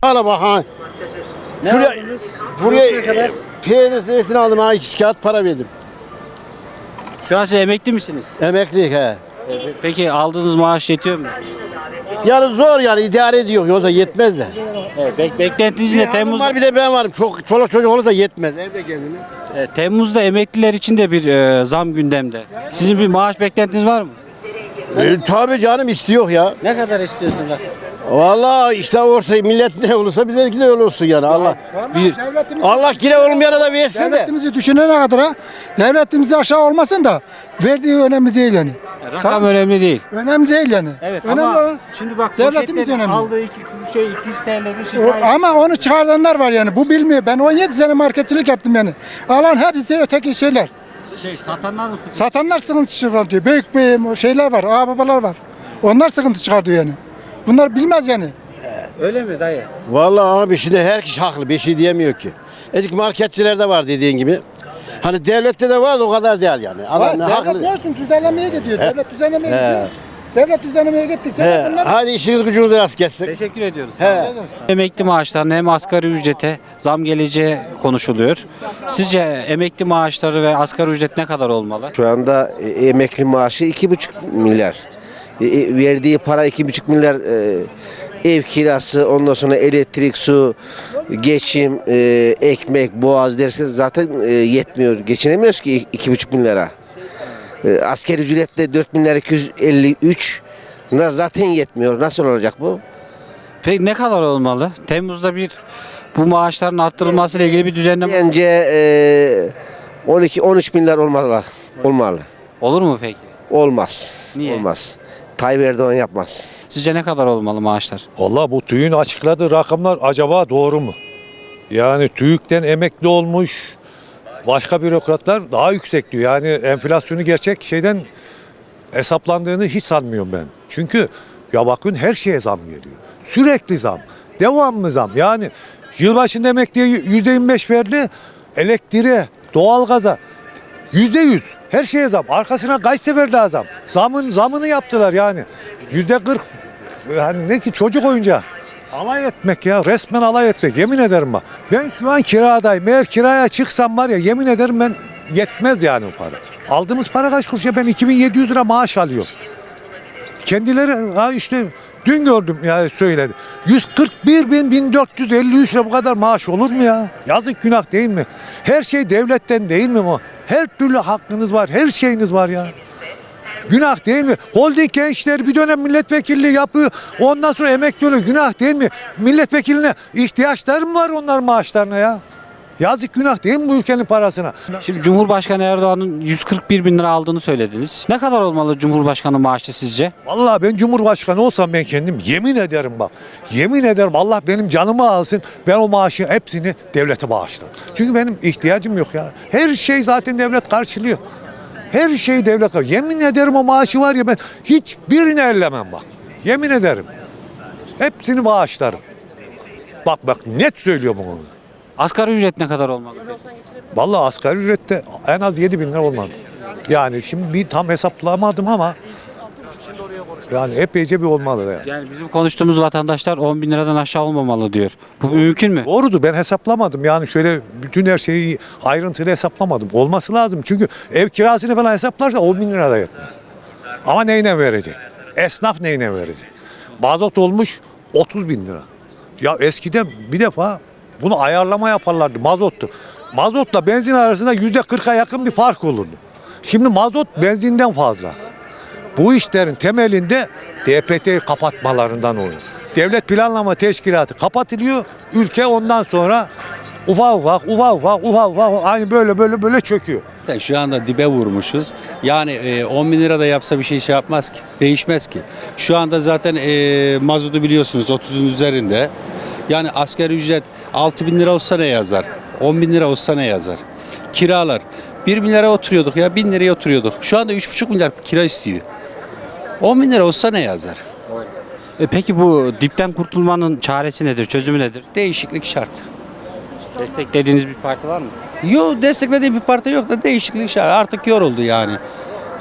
Hala bak ha. Şuraya, buraya peynir zeytin aldım ha iki kağıt para verdim. Şu an siz emekli misiniz? Emeklilik he. Peki aldığınız maaş yetiyor mu? Yani zor yani idare ediyor yoksa yetmez de. Evet, bek- beklentiniz Bir ne? hanım Temmuz, var bir de ben varım. Çok çoluk çocuk olursa yetmez. Evde kendine. e, Temmuz'da emekliler için de bir e, zam gündemde. Sizin bir maaş beklentiniz var mı? E, tabii canım istiyor ya. Ne kadar istiyorsunuz? Vallahi işte olursa millet ne olursa bizimki de öyle olsun yani Allah. Bir, Allah yine olmayana da versin de. Devletimizi düşünene kadar ha, devletimizi aşağı olmasın da verdiği önemli değil yani. rakam Tamam. önemli değil. Önemli değil yani. Evet önemli ama olan- şimdi bak devletimiz önemli. aldığı iki şey 200 TL bir O- şey. ama onu çıkardanlar var yani. Bu bilmiyor. Ben 17 sene marketçilik yaptım yani. Alan hepsi öteki şeyler. Şey satanlar mı sıkıntı? Satanlar sıkıntı çıkartıyor. Büyük büyük şeyler var. Ağababalar var. Onlar sıkıntı çıkartıyor yani. Bunlar bilmez yani. Öyle mi dayı? Vallahi abi şimdi her kişi haklı bir şey diyemiyor ki. Ezik marketçilerde var dediğin gibi. Hani devlette de var da o kadar değil yani. Adam haklı. devlet biliyorsun düzenlemeye gidiyor. Devlet düzenlemeye gidiyor. Devlet düzenlemeye gittikçe He, bunlar hadi işiniz gücünüz rast gelsin. Teşekkür ediyoruz. He. Emekli maaşlarına hem asgari ücrete zam geleceği konuşuluyor. Sizce emekli maaşları ve asgari ücret ne kadar olmalı? Şu anda e, emekli maaşı iki buçuk milyar. E, e, verdiği para iki buçuk milyar e, ev kirası, ondan sonra elektrik, su, geçim, e, ekmek, boğaz derse zaten e, yetmiyor. Geçinemiyoruz ki iki buçuk milyara. E, asker ücretle 4 milyar 253 na- zaten yetmiyor. Nasıl olacak bu? Peki ne kadar olmalı? Temmuz'da bir bu maaşların arttırılması ile ilgili bir düzenleme Bence e, 12-13 milyar olmalı. Olmalı. olur mu peki? Olmaz. Niye? Olmaz. Tayyip Erdoğan yapmaz. Sizce ne kadar olmalı maaşlar? Valla bu TÜİK'in açıkladığı rakamlar acaba doğru mu? Yani TÜİK'ten emekli olmuş başka bürokratlar daha yüksek diyor. Yani enflasyonu gerçek şeyden hesaplandığını hiç sanmıyorum ben. Çünkü ya bakın her şeye zam geliyor. Sürekli zam. Devamlı zam. Yani yılbaşında emekliye %25 verdi. Elektriğe, doğalgaza Yüzde yüz. Her şeye zam. Arkasına kaç sefer daha zam. Zamın zamını yaptılar yani. Yüzde kırk. Yani ne ki çocuk oyuncağı. Alay etmek ya. Resmen alay etmek. Yemin ederim bak. Ben şu an kiradayım. Eğer kiraya çıksam var ya yemin ederim ben yetmez yani o para. Aldığımız para kaç kuruş ya? Ben 2700 lira maaş alıyorum. Kendileri ha işte dün gördüm ya söyledi. 141 bin 1453 lira bu kadar maaş olur mu ya? Yazık günah değil mi? Her şey devletten değil mi bu? Her türlü hakkınız var, her şeyiniz var ya. Günah değil mi? Holding gençler bir dönem milletvekilliği yapıyor. Ondan sonra emekli oluyor. Günah değil mi? Milletvekiline ihtiyaçları mı var onlar maaşlarına ya? Yazık günah değil mi bu ülkenin parasına? Şimdi Cumhurbaşkanı Erdoğan'ın 141 bin lira aldığını söylediniz. Ne kadar olmalı Cumhurbaşkanı maaşı sizce? Vallahi ben Cumhurbaşkanı olsam ben kendim yemin ederim bak. Yemin ederim Allah benim canımı alsın. Ben o maaşı hepsini devlete bağışlarım. Çünkü benim ihtiyacım yok ya. Her şey zaten devlet karşılıyor. Her şey devlet karşılıyor. Yemin ederim o maaşı var ya ben hiçbirini ellemem bak. Yemin ederim. Hepsini bağışlarım. Bak bak net söylüyorum onu. Asgari ücret ne kadar olmalı? Vallahi asgari ücrette en az 7 bin lira olmadı. Yani şimdi bir tam hesaplamadım ama yani epeyce bir olmalı yani. Yani bizim konuştuğumuz vatandaşlar 10 bin liradan aşağı olmamalı diyor. Bu mümkün mü? Doğrudur ben hesaplamadım yani şöyle bütün her şeyi ayrıntılı hesaplamadım. Olması lazım çünkü ev kirasını falan hesaplarsa 10 bin lira da yetmez. Ama neyine verecek? Esnaf neyine verecek? Mazot olmuş 30 bin lira. Ya eskiden bir defa bunu ayarlama yaparlardı mazottu. Mazotla benzin arasında yüzde 40'a yakın bir fark olurdu. Şimdi mazot benzinden fazla. Bu işlerin temelinde DPT kapatmalarından oluyor. Devlet Planlama Teşkilatı kapatılıyor. Ülke ondan sonra ufak ufak ufak ufak ufak ufak aynı böyle böyle böyle çöküyor. Şu anda dibe vurmuşuz. Yani e, 10 bin lira da yapsa bir şey şey yapmaz ki. Değişmez ki. Şu anda zaten e, mazotu biliyorsunuz 30'un üzerinde. Yani asgari ücret 6 bin lira olsa ne yazar? 10 bin lira olsa ne yazar? Kiralar. 1 bin lira oturuyorduk ya 1000 liraya oturuyorduk. Şu anda 3,5 milyar kira istiyor. 10 bin lira olsa ne yazar? E peki bu dipten kurtulmanın çaresi nedir, çözümü nedir? Değişiklik şart. Desteklediğiniz bir parti var mı? Yok desteklediği bir parti yok da değişiklik şart. Artık yoruldu yani.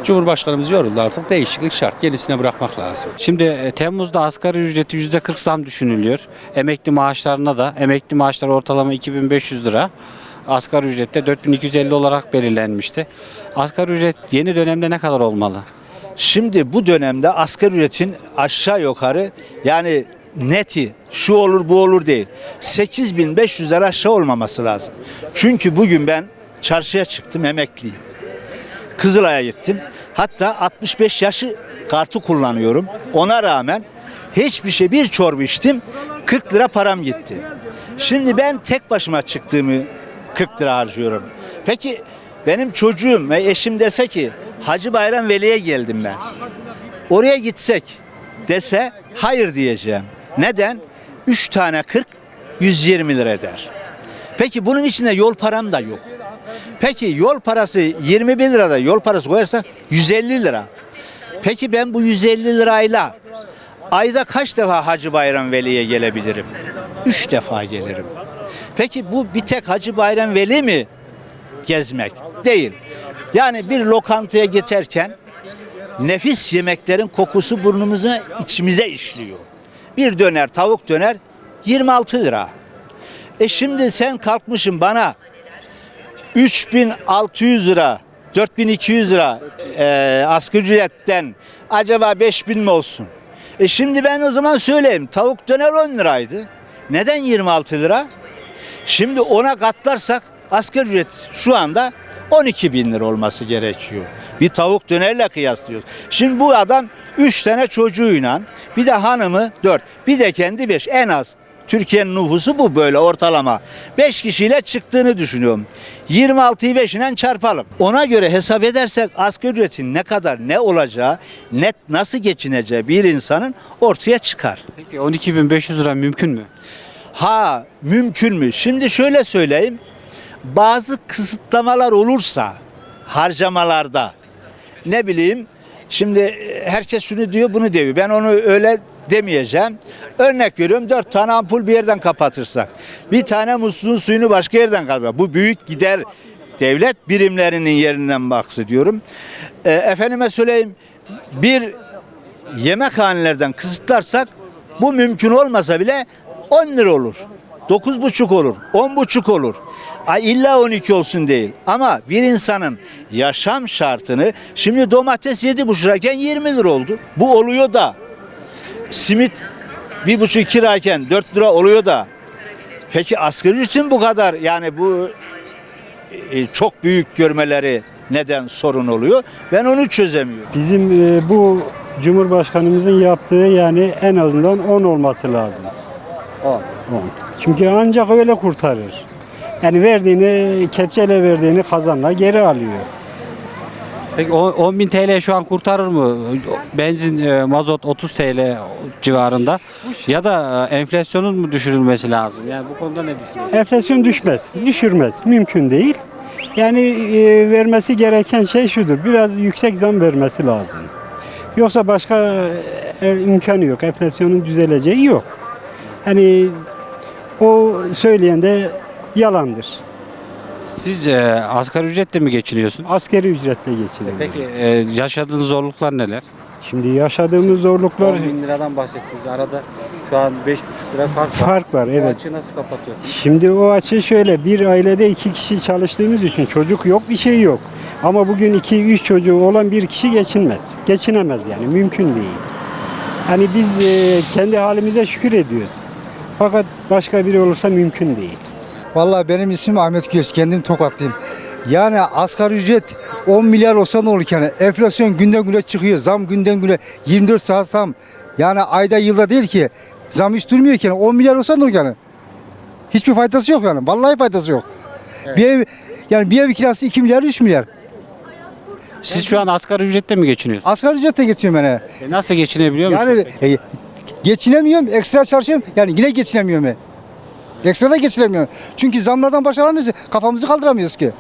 Cumhurbaşkanımız yoruldu artık değişiklik şart. Yenisine bırakmak lazım. Şimdi e, Temmuz'da asgari ücreti %40 zam düşünülüyor. Emekli maaşlarına da emekli maaşlar ortalama 2500 lira. Asgari ücrette 4250 olarak belirlenmişti. Asgari ücret yeni dönemde ne kadar olmalı? Şimdi bu dönemde asgari ücretin aşağı yukarı yani neti şu olur bu olur değil. 8500 lira aşağı olmaması lazım. Çünkü bugün ben çarşıya çıktım emekliyim. Kızılay'a gittim. Hatta 65 yaşı kartı kullanıyorum. Ona rağmen hiçbir şey bir çorba içtim 40 lira param gitti. Şimdi ben tek başıma çıktığımı 40 lira harcıyorum. Peki benim çocuğum ve eşim dese ki Hacı Bayram Veli'ye geldim ben. Oraya gitsek dese hayır diyeceğim. Neden? 3 tane 40 120 lira eder. Peki bunun içinde yol param da yok. Peki yol parası 21 lirada yol parası koyarsak 150 lira. Peki ben bu 150 lirayla ayda kaç defa Hacı Bayram Veli'ye gelebilirim? 3 defa gelirim. Peki bu bir tek Hacı Bayram Veli mi gezmek? Değil. Yani bir lokantaya geçerken nefis yemeklerin kokusu burnumuza, içimize işliyor. Bir döner, tavuk döner 26 lira. E şimdi sen kalkmışsın bana 3600 lira, 4200 lira e, asgari ücretten acaba 5000 mi olsun? E şimdi ben o zaman söyleyeyim tavuk döner 10 liraydı. Neden 26 lira? Şimdi ona katlarsak asgari ücret şu anda 12 bin lira olması gerekiyor. Bir tavuk dönerle kıyaslıyoruz. Şimdi bu adam 3 tane çocuğuyla bir de hanımı 4 bir de kendi 5 en az. Türkiye'nin nüfusu bu böyle ortalama. 5 kişiyle çıktığını düşünüyorum. 26'yı 5 ile çarpalım. Ona göre hesap edersek asgari ücretin ne kadar ne olacağı, net nasıl geçineceği bir insanın ortaya çıkar. Peki 12.500 lira mümkün mü? Ha mümkün mü? Şimdi şöyle söyleyeyim. Bazı kısıtlamalar olursa harcamalarda ne bileyim şimdi e, herkes şunu diyor bunu diyor. Ben onu öyle demeyeceğim. Örnek veriyorum dört tane ampul bir yerden kapatırsak. Bir tane musluğun suyunu başka yerden kapatırsak. Bu büyük gider devlet birimlerinin yerinden bahsediyorum. E, efendime söyleyeyim bir yemekhanelerden kısıtlarsak bu mümkün olmasa bile 10 lira olur. 9,5 olur. 10,5 olur. Ay illa 12 olsun değil. Ama bir insanın yaşam şartını şimdi domates 7,5 lirayken 20 lira oldu. Bu oluyor da simit 1,5 lirayken 4 lira oluyor da peki asgari ücretin bu kadar yani bu e, çok büyük görmeleri neden sorun oluyor? Ben onu çözemiyorum. Bizim e, bu Cumhurbaşkanımızın yaptığı yani en azından 10 olması lazım. 10. Çünkü ancak öyle kurtarır. Yani verdiğini, kepçeyle verdiğini kazanla geri alıyor. Peki 10.000 TL şu an kurtarır mı? Benzin, e, mazot 30 TL civarında. Ya da e, enflasyonun mu düşürülmesi lazım? Yani bu konuda ne düşünüyorsun? Enflasyon düşmez, düşürmez. Mümkün değil. Yani e, vermesi gereken şey şudur. Biraz yüksek zam vermesi lazım. Yoksa başka e, imkanı yok. Enflasyonun düzeleceği yok. Hani o söyleyen de yalandır. Siz e, asgari ücretle mi geçiniyorsun? Askeri ücretle geçiniyor. Peki e, yaşadığınız zorluklar neler? Şimdi yaşadığımız zorluklar 10 bin liradan bahsettiniz. Arada şu an 5,5 lira fark var. fark var. Bu Evet. açığı nasıl kapatıyorsunuz? Şimdi o açı şöyle bir ailede iki kişi çalıştığımız için çocuk yok bir şey yok. Ama bugün iki üç çocuğu olan bir kişi geçinmez. Geçinemez yani mümkün değil. Hani biz e, kendi halimize şükür ediyoruz. Fakat başka biri olursa mümkün değil. Vallahi benim ismim Ahmet Göz, kendim Tokatlıyım. Yani asgari ücret 10 milyar olsa ne olur yani? Enflasyon günden güne çıkıyor, zam günden güne 24 saat zam. Yani ayda yılda değil ki. Zam hiç durmuyor ki. Yani 10 milyar olsa ne olur yani? Hiçbir faydası yok yani. Vallahi faydası yok. Bir ev, yani bir ev kirası 2 milyar 3 milyar. Siz şu an asgari ücretle mi geçiniyorsunuz? Asgari ücretle geçiyorum yani. E, nasıl geçinebiliyor musunuz? Yani e, geçinemiyorum, ekstra çalışıyorum. Yani yine geçinemiyorum. ben. Ekstra da geçinemiyorum. Çünkü zamlardan baş alamıyoruz. Kafamızı kaldıramıyoruz ki.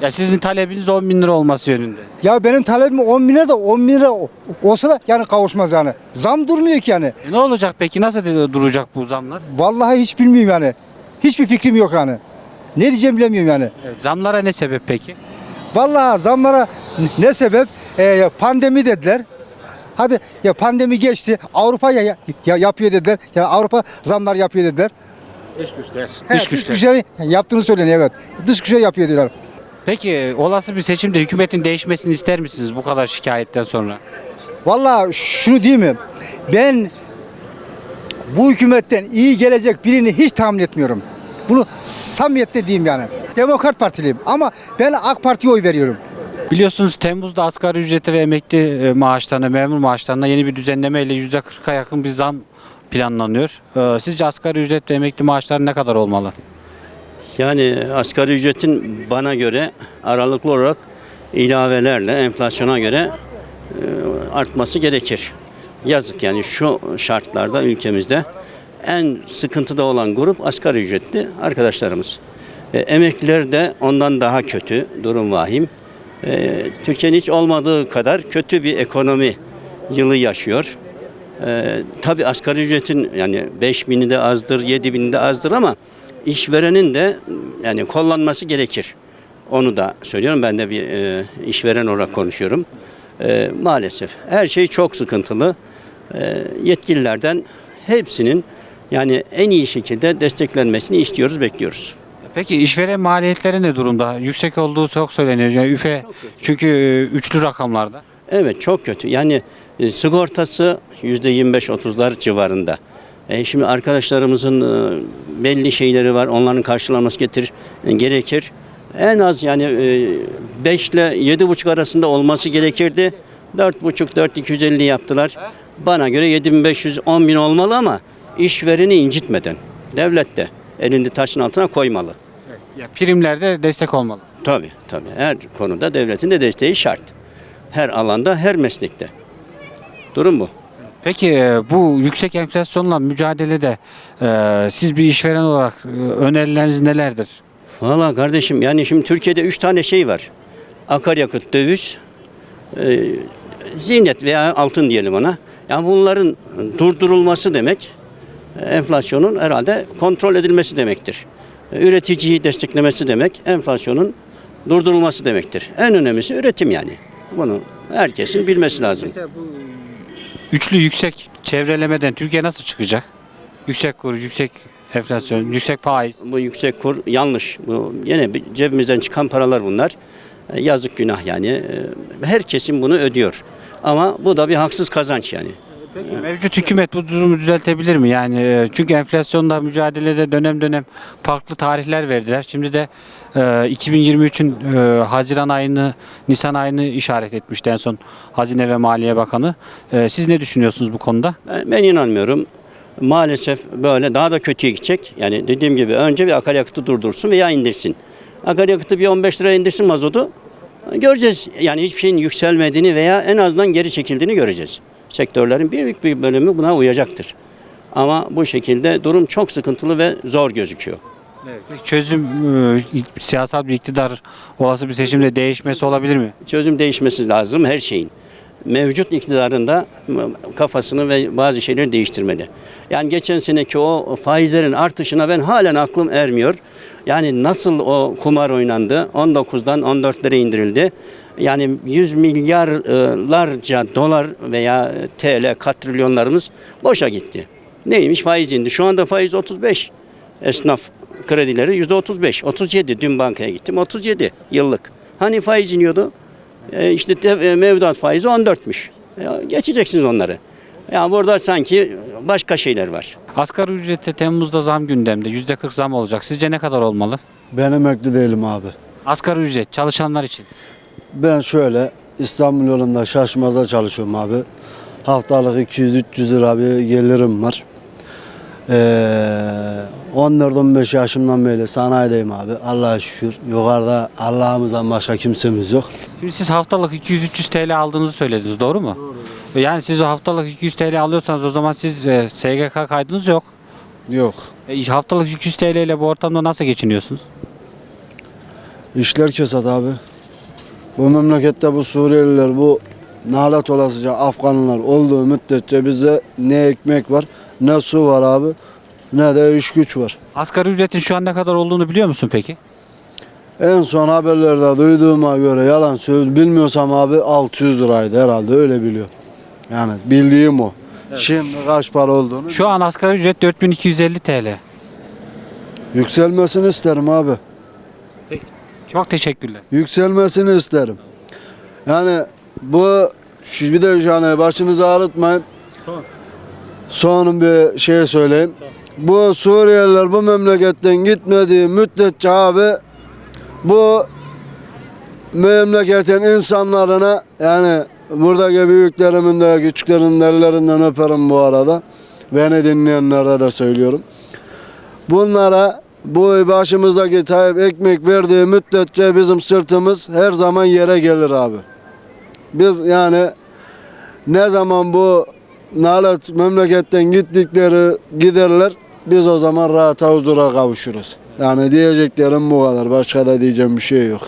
Ya sizin talebiniz 10 bin lira olması yönünde. Ya benim talebim 10 bin lira da 10 bin lira olsa da yani kavuşmaz yani. Zam durmuyor ki yani. E, ne olacak peki? Nasıl duracak bu zamlar? Vallahi hiç bilmiyorum yani. Hiçbir fikrim yok yani. Ne diyeceğim bilemiyorum yani. Evet, zamlara ne sebep peki? Vallahi zamlara ne sebep? e, pandemi dediler. Hadi ya pandemi geçti. Avrupa ya, ya yapıyor dediler. Ya Avrupa zamlar yapıyor dediler. Dış güçler. He, Dış güçler. güçleri yaptığını söyleniyor evet. Dış güçler yapıyor diyorlar. Peki olası bir seçimde hükümetin değişmesini ister misiniz bu kadar şikayetten sonra? Vallahi şunu diyeyim mi? Ben bu hükümetten iyi gelecek birini hiç tahmin etmiyorum. Bunu samimiyetle diyeyim yani. Demokrat Partiliyim ama ben AK Parti'ye oy veriyorum. Biliyorsunuz Temmuz'da asgari ücreti ve emekli e, maaşlarına, memur maaşlarına yeni bir düzenleme ile %40'a yakın bir zam planlanıyor. Ee, Sizce asgari ücret ve emekli maaşları ne kadar olmalı? Yani asgari ücretin bana göre aralıklı olarak ilavelerle enflasyona göre e, artması gerekir. Yazık yani şu şartlarda ülkemizde en sıkıntıda olan grup asgari ücretli arkadaşlarımız. E, emekliler de ondan daha kötü, durum vahim. E, Türkiye'nin hiç olmadığı kadar kötü bir ekonomi yılı yaşıyor. Ee, tabii asgari ücretin yani 5 bini de azdır, 7 bini de azdır ama işverenin de yani kullanması gerekir. Onu da söylüyorum. Ben de bir e, işveren olarak konuşuyorum. E, maalesef her şey çok sıkıntılı. E, yetkililerden hepsinin yani en iyi şekilde desteklenmesini istiyoruz, bekliyoruz. Peki işveren maliyetleri ne durumda? Yüksek olduğu çok söyleniyor. Yani üfe çünkü e, üçlü rakamlarda. Evet çok kötü. Yani e, sigortası %25-30'lar civarında. E, şimdi arkadaşlarımızın e, belli şeyleri var. Onların karşılanması getir, e, gerekir. En az yani 5 ile 7,5 arasında olması gerekirdi. 4,5-4,250 yaptılar. Bana göre 7500 10 bin olmalı ama işvereni incitmeden. Devlet de elini taşın altına koymalı. Ya primlerde destek olmalı. Tabii tabii. Her konuda devletin de desteği şart. Her alanda, her meslekte. Durum bu. Peki e, bu yüksek enflasyonla mücadelede e, siz bir işveren olarak e, önerileriniz nelerdir? Valla kardeşim yani şimdi Türkiye'de üç tane şey var. Akaryakıt, döviz, e, zinet veya altın diyelim ona. Yani bunların durdurulması demek enflasyonun herhalde kontrol edilmesi demektir. E, Üreticiyi desteklemesi demek enflasyonun durdurulması demektir. En önemlisi üretim yani. Bunu herkesin bilmesi lazım. Üçlü yüksek çevrelemeden Türkiye nasıl çıkacak? Yüksek kur, yüksek enflasyon, yüksek faiz. Bu yüksek kur yanlış. Bu yine bir cebimizden çıkan paralar bunlar. E, Yazık günah yani. E, Herkesin bunu ödüyor. Ama bu da bir haksız kazanç yani. Peki mevcut hükümet bu durumu düzeltebilir mi? Yani e, çünkü enflasyonla mücadelede dönem dönem farklı tarihler verdiler. Şimdi de e, 2023'ün e, Haziran ayını, Nisan ayını işaret etmişti en son Hazine ve Maliye Bakanı. E, siz ne düşünüyorsunuz bu konuda? Ben, ben inanmıyorum. Maalesef böyle daha da kötüye gidecek. Yani dediğim gibi önce bir akaryakıtı durdursun veya indirsin. Akaryakıtı bir 15 liraya indirsin mazotu. Göreceğiz. Yani hiçbir şeyin yükselmediğini veya en azından geri çekildiğini göreceğiz. Sektörlerin büyük bir bölümü buna uyacaktır. Ama bu şekilde durum çok sıkıntılı ve zor gözüküyor. Peki Çözüm e, siyasal bir iktidar olası bir seçimde değişmesi olabilir mi? Çözüm değişmesi lazım her şeyin. Mevcut iktidarında kafasını ve bazı şeyleri değiştirmeli. Yani geçen seneki o faizlerin artışına ben halen aklım ermiyor. Yani nasıl o kumar oynandı? 19'dan 14'lere indirildi. Yani 100 milyarlarca dolar veya TL katrilyonlarımız boşa gitti. Neymiş faiz indi. Şu anda faiz 35. Esnaf kredileri yüzde 35. 37 dün bankaya gittim 37 yıllık. Hani faiz iniyordu? E, işte de- e, mevduat faizi 14'müş. E, geçeceksiniz onları. Yani burada sanki başka şeyler var. Asgari ücrette Temmuz'da zam gündemde. %40 zam olacak. Sizce ne kadar olmalı? Ben emekli değilim abi. Asgari ücret çalışanlar için. Ben şöyle İstanbul yolunda şaşmaza çalışıyorum abi. Haftalık 200-300 lira bir gelirim var. Ee, 14-15 yaşımdan beri sanayideyim abi. Allah'a şükür. Yukarıda Allah'ımızdan başka kimsemiz yok. Şimdi siz haftalık 200-300 TL aldığınızı söylediniz doğru mu? Yani siz o haftalık 200 TL alıyorsanız o zaman siz e, SGK kaydınız yok. Yok. E, haftalık 200 TL ile bu ortamda nasıl geçiniyorsunuz? İşler kesat abi. Bu memlekette bu Suriyeliler, bu nalet olasıca Afganlar olduğu müddetçe bize ne ekmek var, ne su var abi, ne de iş güç var. Asgari ücretin şu an ne kadar olduğunu biliyor musun peki? En son haberlerde duyduğuma göre yalan söylüyorum. Bilmiyorsam abi 600 liraydı herhalde öyle biliyorum. Yani bildiğim o. Şimdi kaç para olduğunu Şu an asgari ücret 4250 TL. yükselmesini isterim abi. Çok teşekkürler. Yükselmesini isterim. Yani bu bir de yani başınızı ağrıtmayın. Son. Son bir şey söyleyeyim. Bu Suriyeliler bu memleketten gitmediği müddetçe abi bu memleketin insanlarına yani buradaki büyüklerimin de küçüklerimin de ellerinden öperim bu arada. Beni dinleyenlere de söylüyorum. Bunlara bu başımızdaki Tayyip ekmek verdiği müddetçe bizim sırtımız her zaman yere gelir abi. Biz yani ne zaman bu nalet memleketten gittikleri giderler biz o zaman rahata huzura kavuşuruz. Yani diyeceklerim bu kadar. Başka da diyeceğim bir şey yok.